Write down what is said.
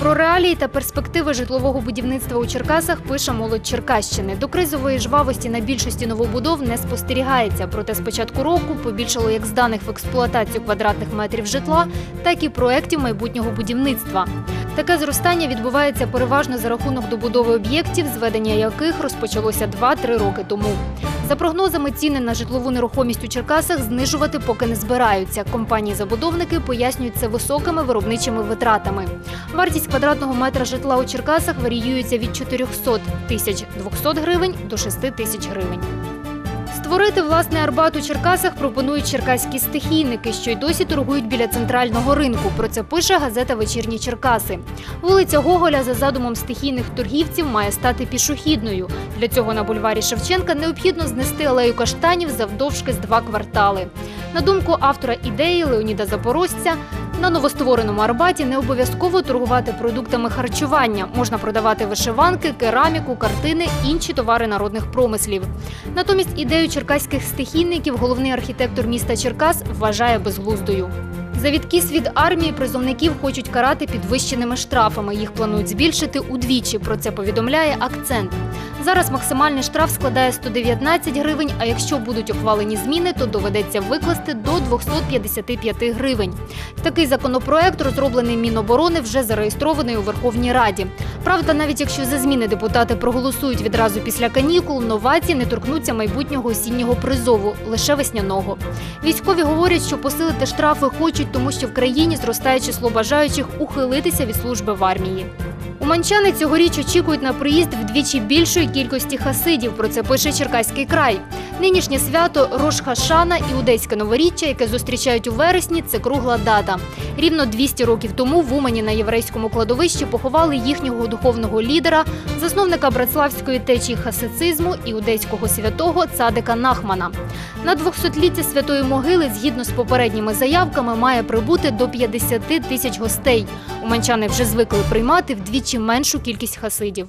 Про реалії та перспективи житлового будівництва у Черкасах пише молодь Черкащини. До кризової жвавості на більшості новобудов не спостерігається. Проте з початку року побільшало як зданих в експлуатацію квадратних метрів житла, так і проєктів майбутнього будівництва. Таке зростання відбувається переважно за рахунок добудови об'єктів, зведення яких розпочалося 2-3 роки тому. За прогнозами, ціни на житлову нерухомість у Черкасах знижувати поки не збираються. Компанії-забудовники пояснюють це високими виробничими витратами. Вартість квадратного метра житла у Черкасах варіюється від 400 тисяч 200 гривень до 6 тисяч гривень. Створити власний Арбат у Черкасах пропонують черкаські стихійники, що й досі торгують біля центрального ринку. Про це пише газета Вечірні Черкаси. Вулиця Гоголя за задумом стихійних торгівців має стати пішохідною. Для цього на бульварі Шевченка необхідно знести алею каштанів завдовжки з два квартали. На думку автора ідеї Леоніда Запорожця, на новоствореному Арбаті не обов'язково торгувати продуктами харчування. Можна продавати вишиванки, кераміку, картини, інші товари народних промислів. Натомість ідею черкаських стихійників головний архітектор міста Черкас вважає безглуздою. За відкіс від армії призовників хочуть карати підвищеними штрафами. Їх планують збільшити удвічі. Про це повідомляє акцент. Зараз максимальний штраф складає 119 гривень. А якщо будуть ухвалені зміни, то доведеться викласти до 255 гривень. Такий законопроект, розроблений Міноборони, вже зареєстрований у Верховній Раді. Правда, навіть якщо за зміни депутати проголосують відразу після канікул, новації не торкнуться майбутнього осіннього призову, лише весняного. Військові говорять, що посилити штрафи хочуть, тому що в країні зростає число бажаючих ухилитися від служби в армії. Уманчани цьогоріч очікують на приїзд вдвічі більшої кількості хасидів. Про це пише Черкаський край. Нинішнє свято Рош Хашана, іудейське новоріччя, яке зустрічають у вересні, це кругла дата. Рівно 200 років тому в Умані на єврейському кладовищі поховали їхнього духовного лідера, засновника братславської течії хасицизму, іудейського святого Цадика Нахмана. На 200-ліття святої могили, згідно з попередніми заявками, має прибути до 50 тисяч гостей. Уманчани вже звикли приймати вдвічі меншу кількість хасидів.